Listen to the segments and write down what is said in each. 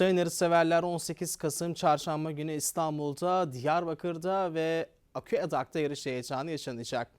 Sayın yarışseverler 18 Kasım Çarşamba günü İstanbul'da, Diyarbakır'da ve Aküyadak'ta yarış heyecanı yaşanacak.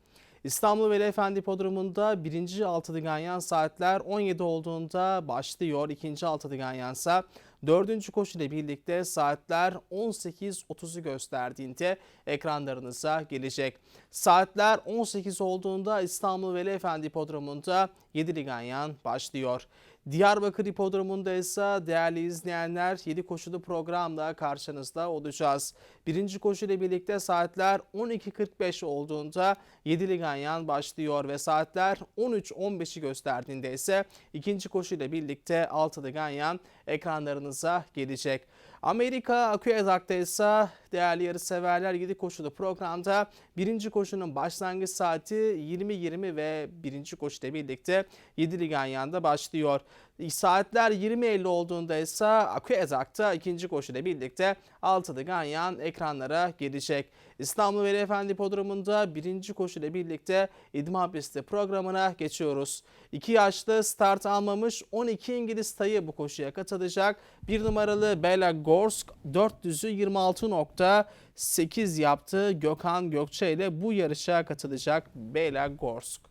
İstanbul Veli Efendi Podrumu'nda birinci altılı ganyan saatler 17 olduğunda başlıyor. İkinci altılı ganyansa dördüncü koşu ile birlikte saatler 18.30'u gösterdiğinde ekranlarınıza gelecek. Saatler 18 olduğunda İstanbul Veli Efendi Podrumu'nda 7 ganyan başlıyor. Diyarbakır Hipodromu'nda ise değerli izleyenler 7 koşulu programla karşınızda olacağız. Birinci koşu ile birlikte saatler 12.45 olduğunda 7'li ganyan başlıyor ve saatler 13.15'i gösterdiğinde ise ikinci koşu ile birlikte 6'lı ganyan ekranlarınıza gelecek. Amerika Aqueduct'ta ise değerli yarış severler 7 koşulu programda birinci koşunun başlangıç saati 20.20 ve birinci koşuyla birlikte 7'li ganyanda başlıyor. Saatler 20.50 olduğunda ise Aqueduct'ta ikinci koşuyla birlikte 6'lı ganyan ekranlara gelecek. İstanbul Veli Efendi Podrumu'nda birinci koşuyla birlikte idman pisti programına geçiyoruz. 2 yaşlı start almamış 12 İngiliz tayı bu koşuya katılacak. Bir numaralı Bela Gorsk 400'ü 26.8 yaptı. Gökhan Gökçe ile bu yarışa katılacak Bela Gorsk.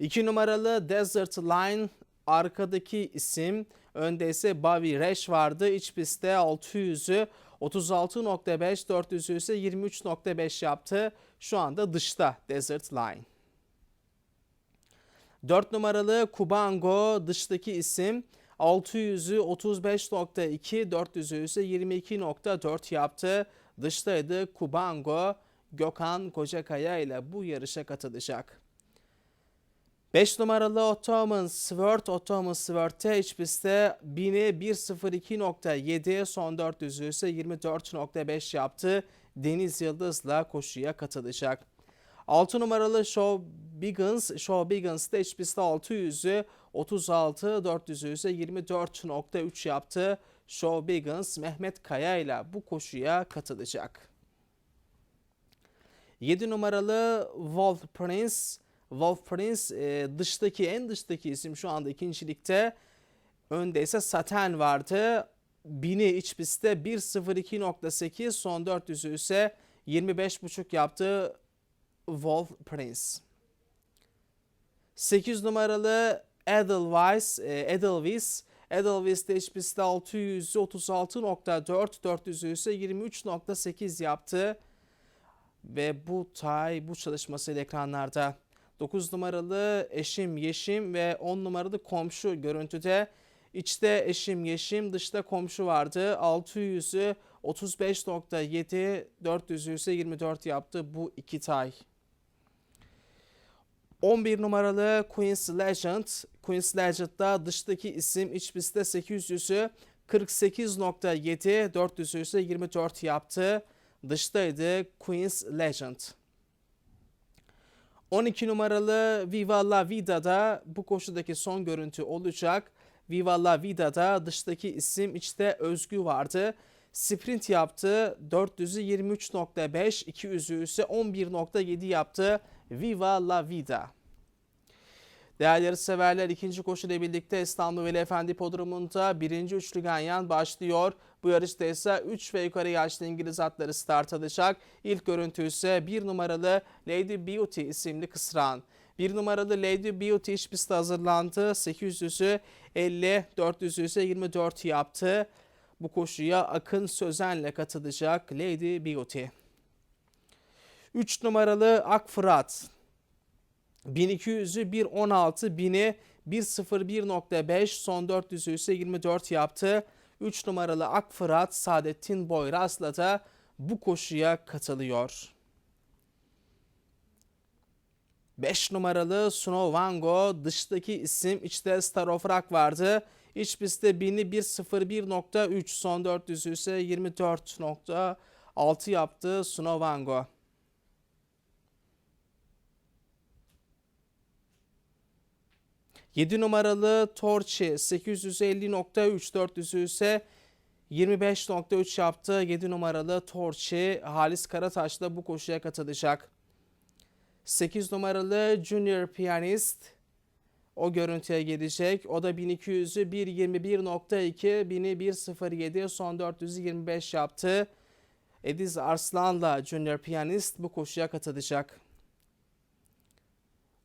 2 numaralı Desert Line arkadaki isim. Önde ise Bobby Resh vardı. İç pistte 600'ü 36.5, 400'ü ise 23.5 yaptı. Şu anda dışta Desert Line. 4 numaralı Kubango dıştaki isim. 600'ü 35.2, 400'ü ise 22.4 yaptı. Dıştaydı Kubango. Gökhan Kocakaya ile bu yarışa katılacak. 5 numaralı Ottoman Sword, Ottoman Sword'te iç pistte 1000'i 1.02.7, son 400'ü ise 24.5 yaptı. Deniz Yıldız'la koşuya katılacak. 6 numaralı Show Biggins, Show Biggins'te iç pistte 600'ü 36, 400'ü ise 24.3 yaptı. Show Biggins Mehmet Kaya ile bu koşuya katılacak. 7 numaralı Wolf Prince, Wolf e, dıştaki en dıştaki isim şu anda ikincilikte. Önde ise Saten vardı. Bini iç pistte 1.02.8 son 400'ü ise 25.5 yaptı Wolf Prince. 8 numaralı Edelweiss, e, Edelweiss Edelweiss'te iç pistte 600'ü 36.4, 400'ü ise 23.8 yaptı. Ve bu tay bu çalışmasıyla ekranlarda. 9 numaralı eşim yeşim ve 10 numaralı komşu görüntüde. İçte eşim yeşim dışta komşu vardı. 600'ü 35.7 400'ü ise 24 yaptı bu iki tay. 11 numaralı Queen's Legend. Queen's Legend'da dıştaki isim iç pistte 800'ü 48.7 400'ü ise 24 yaptı. Dıştaydı Queen's Legend. 12 numaralı Viva La Vida'da bu koşudaki son görüntü olacak. Viva La Vida'da dıştaki isim içte Özgü vardı. Sprint yaptı. 400'ü 23.5, 200'ü ise 11.7 yaptı. Viva La Vida. Değerli yarışseverler ikinci koşuyla birlikte İstanbul Veli Efendi Podrumu'nda birinci üçlü ganyan başlıyor. Bu yarışta ise 3 ve yukarı yaşlı İngiliz atları start alacak. İlk görüntü ise 1 numaralı Lady Beauty isimli kısran. 1 numaralı Lady Beauty iç pistte hazırlandı. 800'ü 50, 400'ü ise 24 yaptı. Bu koşuya Akın Sözen'le katılacak Lady Beauty. 3 numaralı Akfırat 1200'ü 1.16, 1000'i 1.01.5, son 400'ü ise 24 yaptı. 3 numaralı Akfırat Saadettin Boyras'la da bu koşuya katılıyor. 5 numaralı Snow Vango dıştaki isim içte Star of Rock vardı. İç pistte 1000'i 1.01.3 son 400'ü ise 24.6 yaptı Snow 7 numaralı Torçi 850.3 400'ü ise 25.3 yaptı. 7 numaralı Torçi Halis Karataş da bu koşuya katılacak. 8 numaralı Junior Piyanist o görüntüye gelecek. O da 1200'ü 1.21.2, 1000'i 1.07, son 400'ü 25 yaptı. Ediz Arslan'la Junior Piyanist bu koşuya katılacak.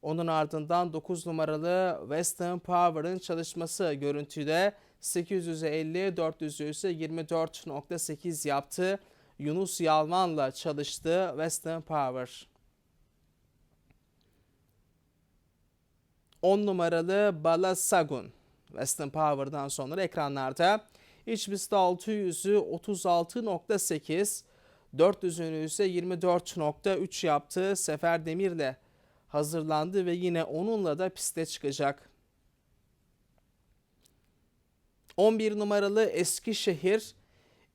Onun ardından 9 numaralı Western Power'ın çalışması görüntüde 850, 400'ü ise 24.8 yaptı. Yunus Yalman'la çalıştı Western Power. 10 numaralı Balasagun Western Power'dan sonra ekranlarda. İç pistte 600'ü 36.8, 400'ünü ise 24.3 yaptı. Sefer Demir'le hazırlandı ve yine onunla da piste çıkacak. 11 numaralı Eskişehir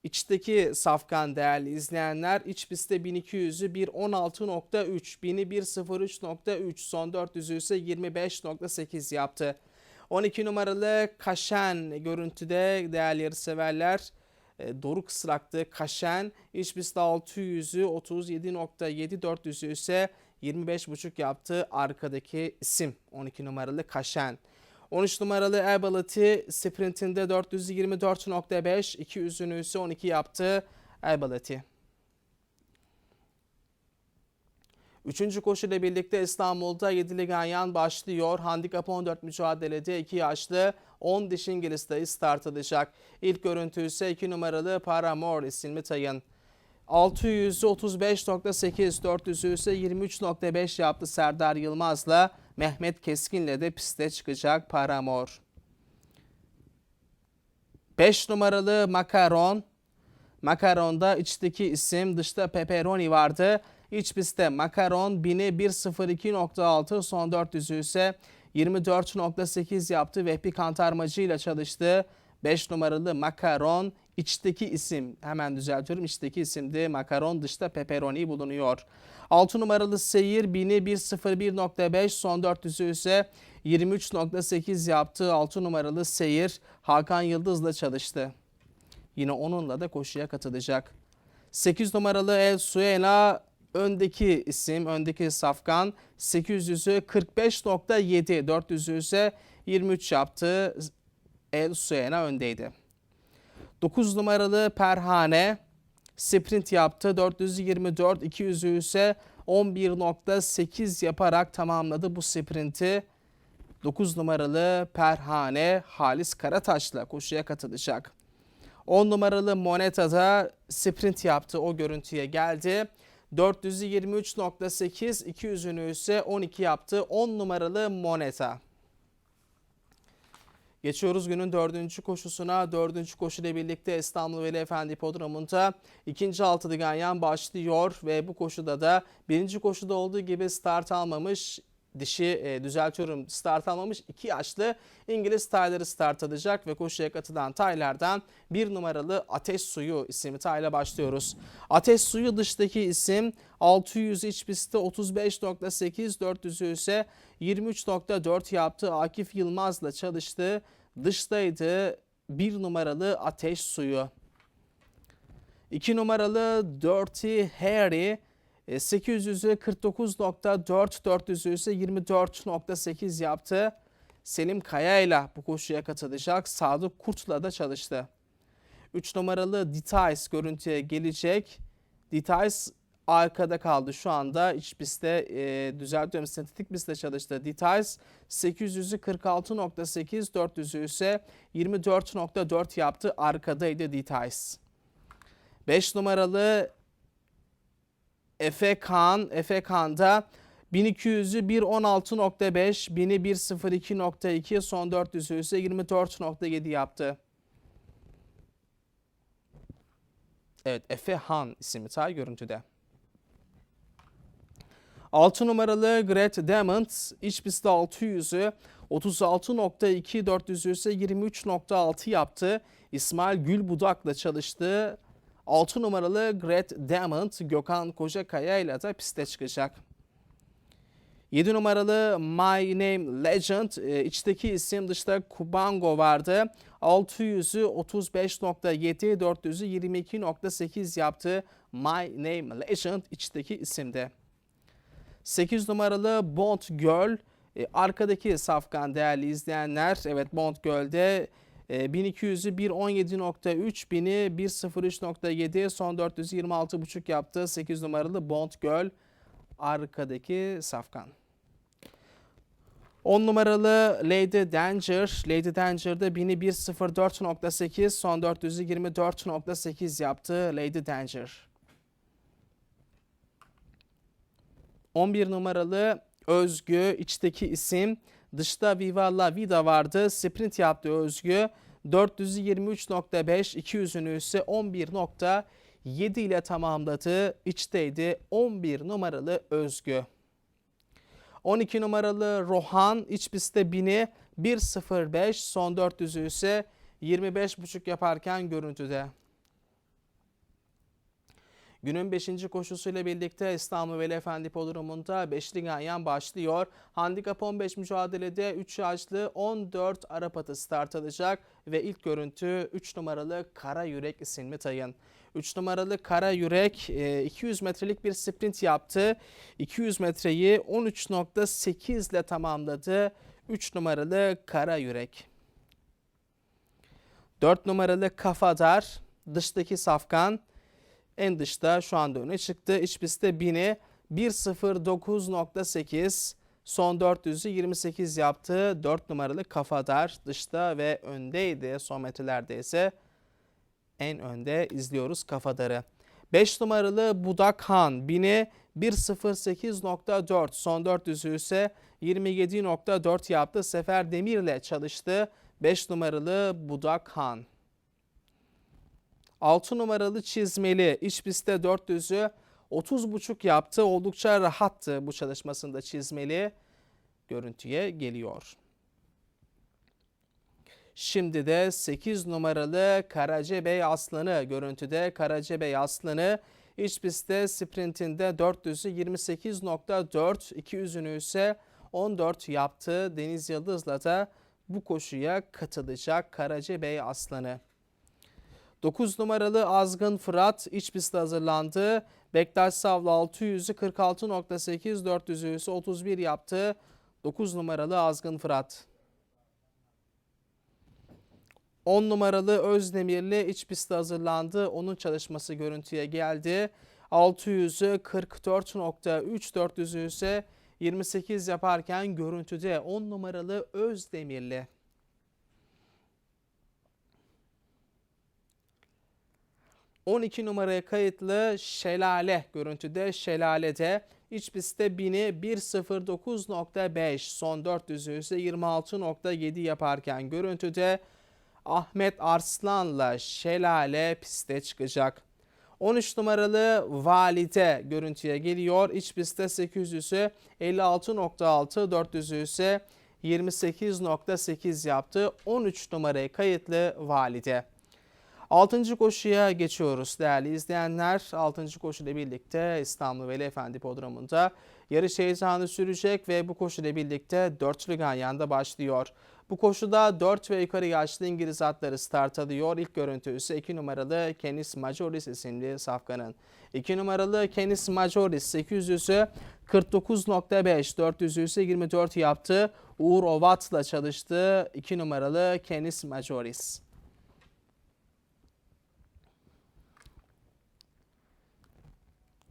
içteki safkan değerli izleyenler iç pistte 1200'ü 1.16.3, 1000'i 1.03.3, son 400'ü ise 25.8 yaptı. 12 numaralı Kaşen görüntüde değerli yarışseverler e, Doruk Sırak'tı. Kaşen iç pistte 600'ü 37.7, 400'ü ise 25.5 yaptı arkadaki isim 12 numaralı Kaşen. 13 numaralı Ability sprintinde 424.5, 200'ünü ise 12 yaptı Ability. Üçüncü koşuyla birlikte İstanbul'da 7'li ganyan başlıyor. Handikap 14 mücadelede 2 yaşlı 10 diş İngiliz'de start alacak. İlk görüntü ise 2 numaralı Paramore isimli tayın. 600'ü 35.8, 400'ü ise 23.5 yaptı Serdar Yılmaz'la Mehmet Keskin'le de piste çıkacak Paramor. 5 numaralı Makaron. Makaron'da içteki isim dışta Pepperoni vardı. İç pistte Makaron 1000'i 1.02.6 son 400'ü ise 24.8 yaptı ve Vehbi Kantarmacı ile çalıştı. 5 numaralı Makaron içteki isim hemen düzeltiyorum içteki isimdi makaron dışta pepperoni bulunuyor. 6 numaralı seyir 1000'i 1.01.5 son 400'ü ise 23.8 yaptığı 6 numaralı seyir Hakan Yıldız'la çalıştı. Yine onunla da koşuya katılacak. 8 numaralı El Suela öndeki isim, öndeki safkan 800'ü 45.7, 400'ü ise 23 yaptı. El Suena öndeydi. 9 numaralı Perhane sprint yaptı. 424, 200'ü ise 11.8 yaparak tamamladı bu sprinti. 9 numaralı Perhane Halis Karataş'la koşuya katılacak. 10 numaralı Moneta da sprint yaptı. O görüntüye geldi. 423.8, 200'ünü ise 12 yaptı. 10 numaralı Moneta. Geçiyoruz günün dördüncü koşusuna. Dördüncü koşuyla birlikte İstanbul Veli Efendi Podromu'nda ikinci altılı ganyan başlıyor ve bu koşuda da birinci koşuda olduğu gibi start almamış dişi e, düzeltiyorum start almamış iki yaşlı İngiliz tayları start alacak ve koşuya katılan taylardan bir numaralı Ateş Suyu isimli tayla başlıyoruz. Ateş Suyu dıştaki isim 600 iç pistte 35.8 400 ise 23.4 yaptı. Akif Yılmaz'la çalıştı. Dıştaydı bir numaralı Ateş Suyu. 2 numaralı Dirty Harry 800'ü 49.4, 400'ü ise 24.8 yaptı. Selim Kaya ile bu koşuya katılacak. Sadık Kurt'la da çalıştı. 3 numaralı Details görüntüye gelecek. Details arkada kaldı şu anda. İç pistte e, düzeltiyorum sentetik pistte çalıştı. Details 800'ü 46.8, 400'ü ise 24.4 yaptı. Arkadaydı Details. 5 numaralı Efe Kaan, Efe Kaan'da 1200'ü 1.16.5, 1000'i 1.02.2, son 400'ü ise 24.7 yaptı. Evet Efe Han isimli tay görüntüde. 6 numaralı Great Diamond iç pistte 600'ü 36.2 400'ü ise 23.6 yaptı. İsmail Gülbudak'la çalıştı. 6 numaralı Great Diamond Gökhan Kocakaya ile de piste çıkacak. 7 numaralı My Name Legend e, içteki isim dışta Kubango vardı. 600'ü 35.7 400'ü 22.8 yaptı. My Name Legend içteki isimde. 8 numaralı Bond Girl E, arkadaki safkan değerli izleyenler evet Bond Göl'de e, 1200'ü 1.17.3 bini 1.03.7 son 426.5 yaptı 8 numaralı Bond Göl arkadaki safkan. 10 numaralı Lady Danger. Lady Danger'da 1000'i 1.04.8 son 424.8 yaptı Lady Danger. 11 numaralı Özgü içteki isim. Dışta Viva La Vida vardı. Sprint yaptı Özgü. 423.5 200'ünü ise 11.7 ile tamamladı. İçteydi 11 numaralı Özgü. 12 numaralı Rohan iç pistte 1000'i 1.05 son 400'ü ise 25.5 yaparken görüntüde. Günün 5. koşusuyla birlikte İstanbul Veli Efendi Podrumunda 5'li ganyan başlıyor. Handikap 15 mücadelede 3 yaşlı 14 Arap atı start alacak ve ilk görüntü 3 numaralı Kara Yürek isimli tayın. 3 numaralı Kara Yürek 200 metrelik bir sprint yaptı. 200 metreyi 13.8 ile tamamladı. 3 numaralı Kara Yürek. 4 numaralı Kafadar dıştaki safkan en dışta şu anda öne çıktı. İç pistte 1000'i 1.09.8 son 400'ü 28 yaptı. 4 numaralı Kafadar dışta ve öndeydi. Son metrelerde ise en önde izliyoruz Kafadar'ı. 5 numaralı Budak Han 1000'i 1.08.4 son 400'ü ise 27.4 yaptı. Sefer Demir'le çalıştı. 5 numaralı Budak Han. 6 numaralı çizmeli iç pistte 400'ü 30.5 yaptı. Oldukça rahattı bu çalışmasında çizmeli. Görüntüye geliyor. Şimdi de 8 numaralı Karacabey Aslanı görüntüde Karacabey Aslanı iç pistte sprintinde 400'ü 28.4 200'ünü ise 14 yaptı. Deniz Yıldız'la da bu koşuya katılacak Karacabey Aslanı. 9 numaralı Azgın Fırat iç pistte hazırlandı. Bektaş Savlı 600'ü 46.8 400'ü ise 31 yaptı. 9 numaralı Azgın Fırat. 10 numaralı Özdemirli iç pistte hazırlandı. Onun çalışması görüntüye geldi. 600'ü 44.3 400'ü ise 28 yaparken görüntüde 10 numaralı Özdemirli. 12 numaraya kayıtlı Şelale görüntüde Şelale'de iç pistte 1000'i 1.09.5 son 400'ü ise 26.7 yaparken görüntüde Ahmet Arslan'la Şelale piste çıkacak. 13 numaralı Valide görüntüye geliyor. İç pistte 800'ü 56.6 400'ü ise 28.8 yaptı. 13 numaraya kayıtlı Valide. 6. koşuya geçiyoruz değerli izleyenler. 6. koşuyla birlikte İstanbul Veli Efendi Podrumu'nda yarış heyecanı sürecek ve bu koşuyla birlikte dörtlü ganyanda başlıyor. Bu koşuda 4 ve yukarı yaşlı İngiliz atları start alıyor. İlk görüntü ise 2 numaralı Kenis Majoris isimli safkanın. 2 numaralı Kenis Majoris 800'ü 49.5, 400'ü ise 24 yaptı. Uğur Ovat'la çalıştı. 2 numaralı Kenis Majoris.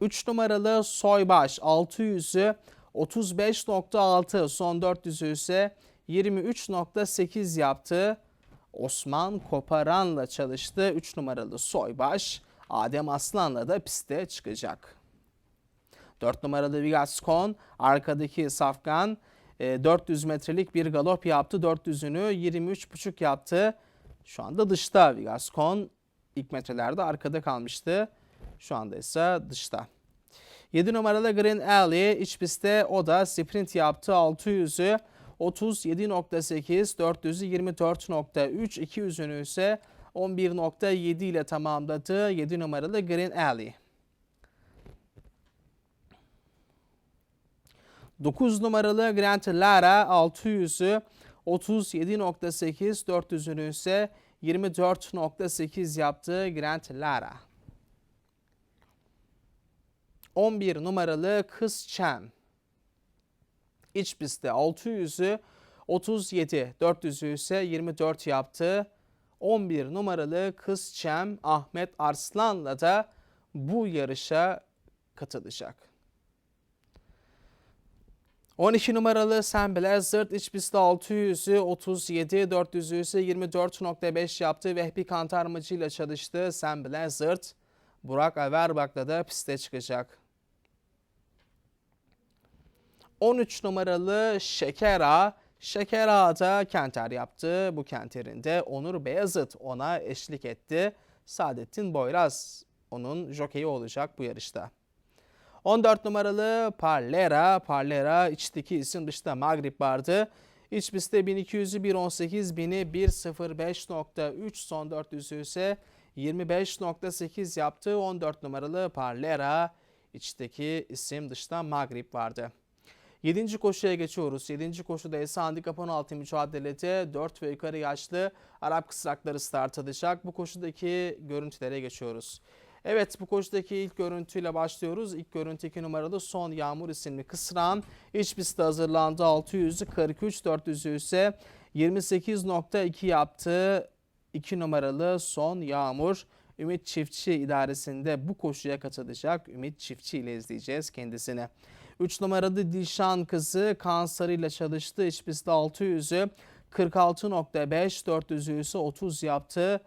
3 numaralı Soybaş 600'ü 35.6 son 400'ü ise 23.8 yaptı. Osman Koparan'la çalıştı. 3 numaralı Soybaş Adem Aslan'la da piste çıkacak. 4 numaralı Vigascon arkadaki Safkan 400 e, metrelik bir galop yaptı. 400'ünü 23.5 yaptı. Şu anda dışta Vigascon ilk metrelerde arkada kalmıştı. Şu anda ise dışta. 7 numaralı Green Alley iç pistte o da sprint yaptı 600'ü 37.8, 400'ü 24.3, 200'ünü ise 11.7 ile tamamladı 7 numaralı Green Alley. 9 numaralı Grant Lara 600'ü 37.8, 400'ünü ise 24.8 yaptı Grant Lara. 11 numaralı Kız Chen. İç pistte 600'ü 37, 400'ü ise 24 yaptı. 11 numaralı Kız Çem Ahmet Arslan'la da bu yarışa katılacak. 12 numaralı Sam Blizzard iç pistte 600'ü 37, 400'ü ise 24.5 yaptı. Vehbi Kantarmacı ile çalıştı. Sam Blizzard, Burak Averbak'la da piste çıkacak. 13 numaralı Şeker Ağa, Şeker Ağa'da kenter yaptı. Bu kenterinde Onur Beyazıt ona eşlik etti. Saadettin Boyraz onun jokeyi olacak bu yarışta. 14 numaralı Parlera, Parlera içteki isim dışta Magrib vardı. İç pistte 1200'ü 1.18, 1000'i 1.05.3, son 400'ü ise 25.8 yaptı. 14 numaralı Parlera, içteki isim dışta Magrib vardı. 7. koşuya geçiyoruz. 7. koşuda ise handikap 16 mücadelede 4 ve yukarı yaşlı Arap kısrakları start alacak. Bu koşudaki görüntülere geçiyoruz. Evet bu koşudaki ilk görüntüyle başlıyoruz. İlk görüntü 2 numaralı Son Yağmur isimli kısran. İç pistte hazırlandı 600'ü 43 400'ü ise 28.2 yaptı. 2 numaralı Son Yağmur. Ümit Çiftçi idaresinde bu koşuya katılacak. Ümit Çiftçi ile izleyeceğiz kendisini. 3 numaralı Dilşan kızı Kansarı çalıştı. İç pistte 600'ü 46.5 400'ü ise 30 yaptı.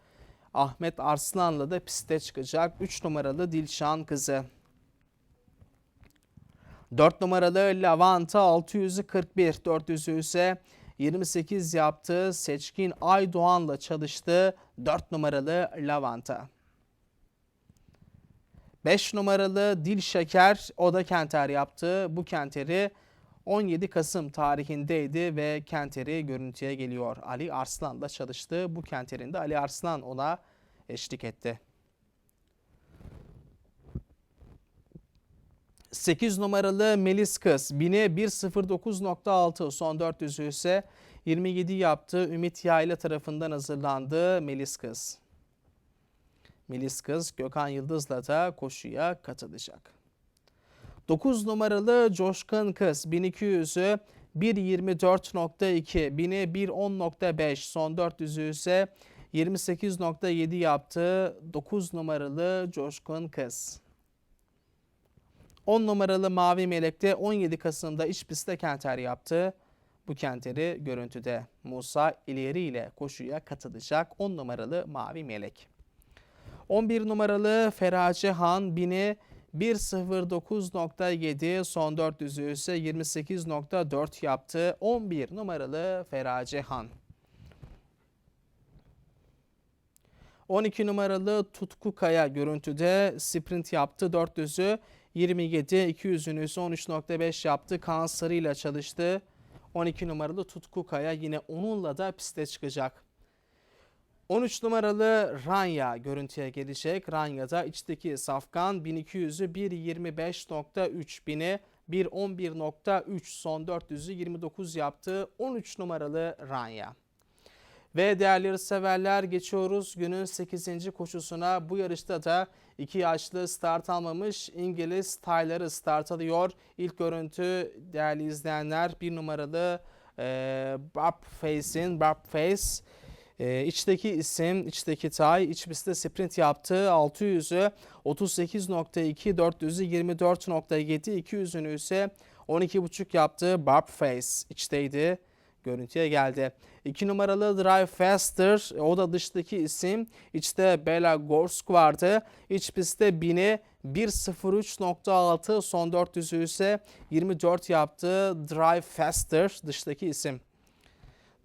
Ahmet Arslan'la da piste çıkacak 3 numaralı Dilşan kızı. 4 numaralı Lavanta 600'ü 41 400'ü ise 28 yaptı. Seçkin Aydoğan'la çalıştı 4 numaralı Lavanta. 5 numaralı Dil Şeker o da kenter yaptı. Bu kenteri 17 Kasım tarihindeydi ve Kenteri görüntüye geliyor. Ali Arslan'la çalıştı. Bu Kenter'inde Ali Arslan ona eşlik etti. 8 numaralı Melis Kız 1000'e 1.09.6 son 400'ü ise 27 yaptı. Ümit Yayla tarafından hazırlandı Melis Kız. Melis Kız Gökhan Yıldız'la da koşuya katılacak. 9 numaralı Coşkun Kız 1200'ü 1.24.2, 1000'e 1.10.5, son 400'ü ise 28.7 yaptı 9 numaralı Coşkun Kız. 10 numaralı Mavi Melek'te 17 Kasım'da iç pistte kenter yaptı. Bu kenteri görüntüde Musa İleri ile koşuya katılacak 10 numaralı Mavi Melek. 11 numaralı Ferace Han bini 1.09.7 son 400'ü ise 28.4 yaptı. 11 numaralı Ferace Han. 12 numaralı Tutku Kaya görüntüde sprint yaptı. 400'ü 27, 200'ünü ise 13.5 yaptı. Kaan Sarı ile çalıştı. 12 numaralı Tutku Kaya yine onunla da piste çıkacak. 13 numaralı Ranya görüntüye gelecek. Ranya'da içteki Safkan 1200'ü 1.25.3 bini 1.11.3 son 400'ü 29 yaptı. 13 numaralı Ranya. Ve değerli severler geçiyoruz günün 8. koşusuna. Bu yarışta da iki yaşlı start almamış İngiliz tayları start alıyor. İlk görüntü değerli izleyenler bir numaralı e, Barb Face'in Barb Face. E, içteki isim, içteki tay, iç pistte sprint yaptı. 600'ü 38.2, 400'ü 24.7, 200'ünü ise 12.5 yaptı. Barb Face içteydi görüntüye geldi. 2 numaralı Drive Faster o da dıştaki isim. İçte Bela Gorsk vardı. İç pistte 1000'i 1.03.6 son 400'ü ise 24 yaptı. Drive Faster dıştaki isim.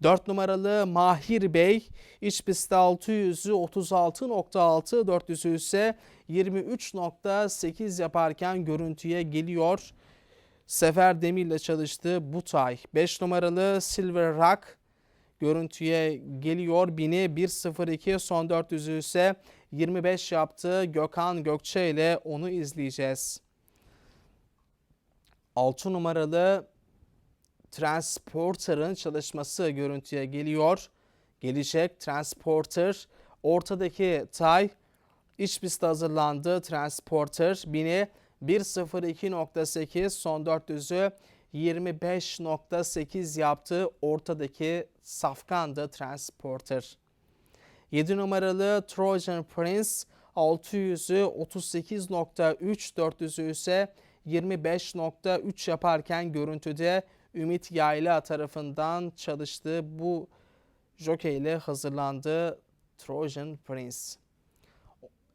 4 numaralı Mahir Bey iç pistte 600'ü 36.6 400'ü ise 23.8 yaparken görüntüye geliyor. Sefer Demir'le çalıştığı Butay 5 numaralı Silver Rock görüntüye geliyor. Bini 1.02 son 400'ü ise 25 yaptı. Gökhan Gökçe ile onu izleyeceğiz. 6 numaralı Transporter'ın çalışması görüntüye geliyor. Gelecek Transporter ortadaki tay iç pistte hazırlandı. Transporter bini 1.02.8 son 400'ü 25.8 yaptı. Ortadaki Safkan'da Transporter. 7 numaralı Trojan Prince 600'ü 38.3 400'ü ise 25.3 yaparken görüntüde Ümit Yayla tarafından çalıştığı bu jockey ile hazırlandı Trojan Prince.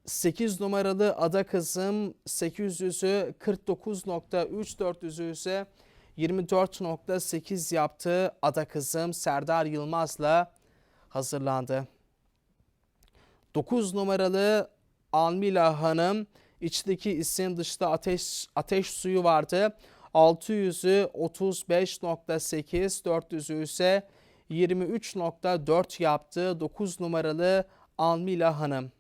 8 numaralı Ada Kızım 800'ü 49.3 400'ü ise 24.8 yaptı. Ada Kızım Serdar Yılmaz'la hazırlandı. 9 numaralı Almila Hanım içteki isim dışta ateş ateş suyu vardı. 600'ü 35.8 400'ü ise 23.4 yaptı. 9 numaralı Almila Hanım.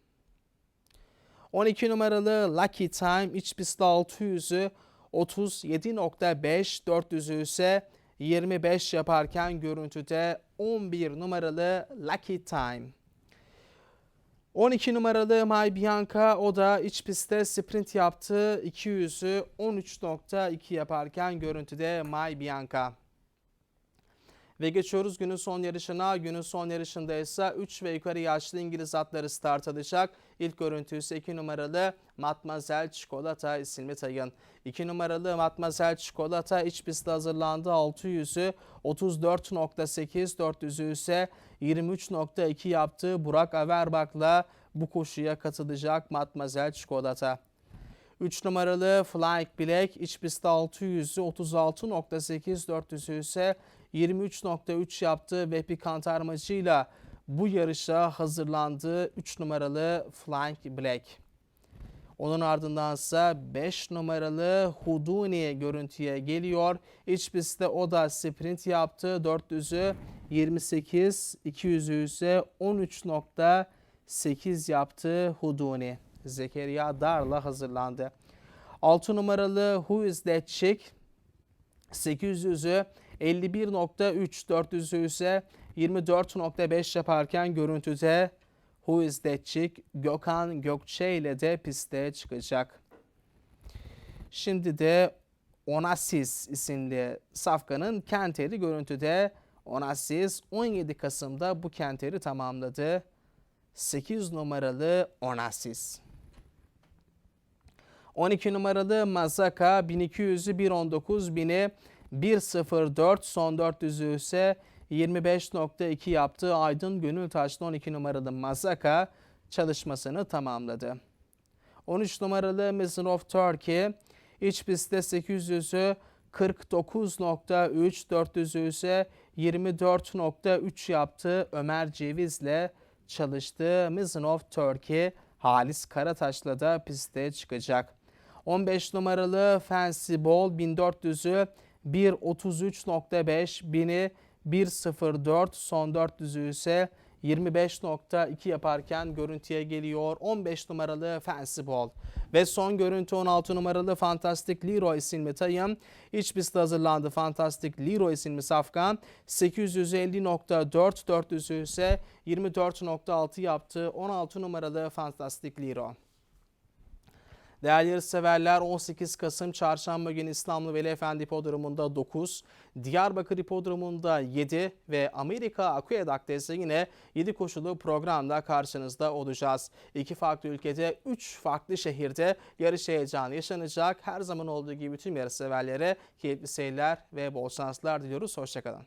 12 numaralı Lucky Time iç pistte 600'ü 37.5 400'ü ise 25 yaparken görüntüde 11 numaralı Lucky Time. 12 numaralı My Bianca o da iç pistte sprint yaptı. 200'ü 13.2 yaparken görüntüde My Bianca. Ve geçiyoruz günün son yarışına. Günün son yarışında ise 3 ve yukarı yaşlı İngiliz atları start alacak. İlk görüntü ise 2 numaralı Matmazel Çikolata isimli tayın. 2 numaralı Matmazel Çikolata iç pistte hazırlandı. 600'ü 34.8 400'ü ise 23.2 yaptı. Burak Averbak'la bu koşuya katılacak Matmazel Çikolata. 3 numaralı Flying Black iç pistte 600'ü 36.8 400'ü ise 23.3 yaptı ve pikantarmacıyla bu yarışa hazırlandı 3 numaralı Flying Black. Onun ardından ise 5 numaralı Huduni görüntüye geliyor. İç pistte o da sprint yaptı. 400'ü 28, 200'ü ise 13.8 yaptı Huduni. Zekeriya Dar'la hazırlandı. 6 numaralı Who is that chick? 800'ü 51.3 400'ü ise 24.5 yaparken görüntüde that chick? Gökhan Gökçe ile de piste çıkacak. Şimdi de Onassis isimli safkanın kenteri görüntüde Onassis 17 Kasım'da bu kenteri tamamladı. 8 numaralı Onassis. 12 numaralı Mazaka 1200'ü 119 bini 1.04 son 400'ü ise 25.2 yaptığı Aydın Gönül Taşlı 12 numaralı Mazaka çalışmasını tamamladı. 13 numaralı Mission of Turkey iç pistte 800'ü 49.3 400'ü ise 24.3 yaptı Ömer Ceviz'le çalıştı. Mission of Turkey Halis Karataş'la da piste çıkacak. 15 numaralı Fancy Ball 1400'ü 1.33.5 bini 1.04 son 400'ü ise 25.2 yaparken görüntüye geliyor 15 numaralı Fancy Ball. Ve son görüntü 16 numaralı Fantastic Leroy isimli tayım. İç pistte hazırlandı Fantastic Leroy isimli safkan. 850.4 400'ü ise 24.6 yaptı 16 numaralı Fantastic Leroy. Değerli yarışseverler 18 Kasım Çarşamba günü İstanbul Veli Efendi Hipodromu'nda 9, Diyarbakır Hipodromu'nda 7 ve Amerika Aqueduct'ta ise yine 7 koşulu programda karşınızda olacağız. İki farklı ülkede 3 farklı şehirde yarış heyecanı yaşanacak. Her zaman olduğu gibi tüm yarışseverlere keyifli seyirler ve bol şanslar diliyoruz. Hoşçakalın.